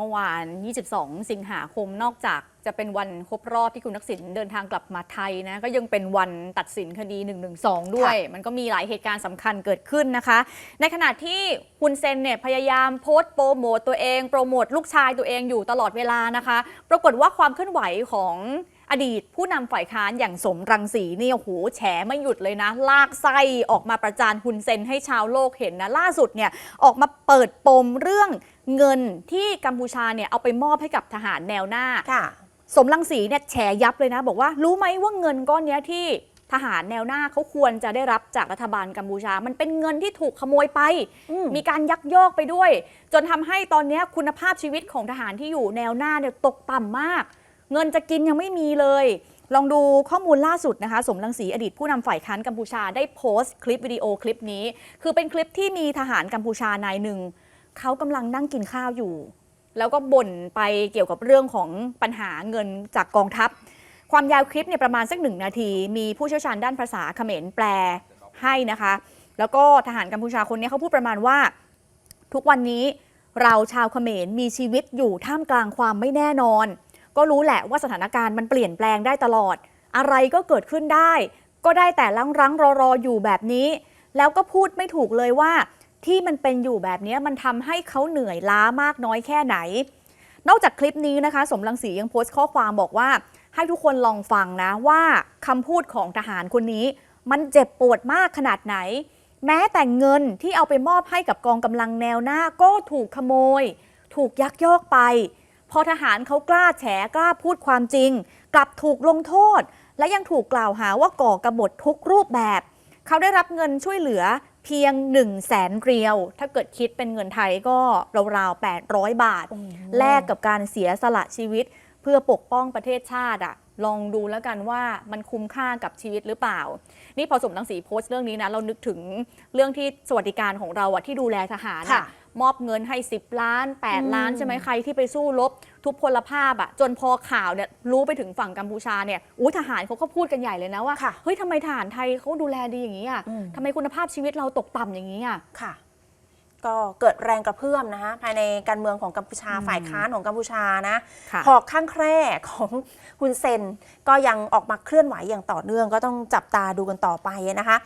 เมื่อวาน 22 สิงหาคมนอกจากจะเป็นวันครบรอบที่คุณทักษิณเดินทางกลับมาไทยนะก็ยังเป็นวันตัดสินคดี 112 ด้วย มันก็มีหลายเหตุการณ์สำคัญเกิดขึ้นนะคะ ในขณะที่คุณเซนเนี่ยพยายามโพสต์โปรโมตตัวเอง โปรโมทลูกชายตัวเองอยู่ตลอดเวลานะคะ ปรากฏว่าความเคลื่อนไหวของ อดีตผู้นำฝ่ายค้านอย่างสมรังสีนี่โอ้โหแฉไม่หยุดเลยนะ ลากไส้ออกมาประจานคุณเซนให้ชาวโลกเห็นนะ ล่าสุดเนี่ยออกมาเปิดปมเรื่องเงินที่กัมพูชาเนี่ยเอาไปมอบให้กับทหารแนวหน้าค่ะสมรังสีเนี่ยแฉยับเลยนะ บอกว่ารู้ไหมว่าเงินก้อนเนี้ยที่ทหารแนวหน้าเขาควรจะได้รับจากรัฐบาลกัมพูชา มันเป็นเงินที่ถูกขโมยไปอืมมีการยักยอกไปด้วย จนทำให้ตอนเนี้ยคุณภาพชีวิตของทหารที่อยู่แนวหน้าเนี่ยตกต่ำมาก เงินจะกินยังไม่มีเลย ลองดูข้อมูลล่าสุดนะคะ สมรังสีอดีตผู้นำฝ่ายค้านกัมพูชาได้โพสต์คลิปวิดีโอคลิปนี้ คือเป็นคลิปที่มีทหารกัมพูชานายหนึ่งเขากำลังนั่งกินข้าวอยู่ แล้วก็บ่นไปเกี่ยวกับเรื่องของปัญหาเงินจากกองทัพ ความยาวคลิปเนี่ยประมาณสักหนึ่งนาที มีผู้เชี่ยวชาญด้านภาษาเขมรแปลให้นะคะ แล้วก็ทหารกัมพูชาคนนี้เขาพูดประมาณว่า ทุกวันนี้เราชาวเขมรมีชีวิตอยู่ท่ามกลางความไม่แน่นอน ก็รู้แหละว่าสถานการณ์มันเปลี่ยนแปลงได้ตลอด อะไรก็เกิดขึ้นได้ ก็ได้แต่ลังรังรอรออยู่แบบนี้ แล้วก็พูดไม่ถูกเลยว่า ที่มันเป็นอยู่แบบนี้มันทำให้เขาเหนื่อยล้ามากน้อยแค่ไหน นอกจากคลิปนี้นะคะ สมรังสียังโพสต์ข้อความบอกว่า ให้ทุกคนลองฟังนะว่าคำพูดของทหารคนนี้ มันเจ็บปวดมากขนาดไหน แม้แต่เงินที่เอาไปมอบให้กับกองกำลังแนวหน้าก็ถูกขโมย ถูกยักยอกไป พอทหารเขากล้าแฉกล้าพูดความจริง กลับถูกลงโทษ และยังถูกกล่าวหาว่าก่อกบฏทุกรูปแบบ เขาได้รับเงินช่วยเหลือเพียง 1 0 0 0 0แสนเรียว ถ้าเกิดคิดเป็นเงินไทยก็ราวๆ 800 บาท แลกกับการเสียสละชีวิต เพื่อปกป้องประเทศชาติอะลองดูแล้วกันว่ามันคุ้มค่ากับชีวิตหรือเปล่า นี่พอสมรังสีโพสต์เรื่องนี้นะ เรานึกถึงเรื่องที่สวัสดิการของเราอะที่ดูแลทหารอะค่ะ มอบเงินให้ 10 ล้าน 8 ล้านอืมใช่ไหมใครที่ไปสู้รบ ทุพพลภาพอะจนพอข่าวเนี่ยรู้ไปถึงฝั่งกัมพูชาเนี่ยอุ้ยทหารเขาก็พูดกันใหญ่เลยนะว่าค่ะเฮ้ยทำไมทหารไทยเขาดูแลดีอย่างนี้อะอืมทำไมคุณภาพชีวิตเราตกต่ำอย่างนี้อะค่ะก็เกิดแรงกระเพื่อมนะคะภายในการเมืองของกัมพูชาอืมฝ่ายค้านของกัมพูชานะค่ะหอกข้างแคร่ของคุณเซนก็ยังออกมาเคลื่อนไหวอย่างต่อเนื่องก็ต้องจับตาดูกันต่อไปนะคะ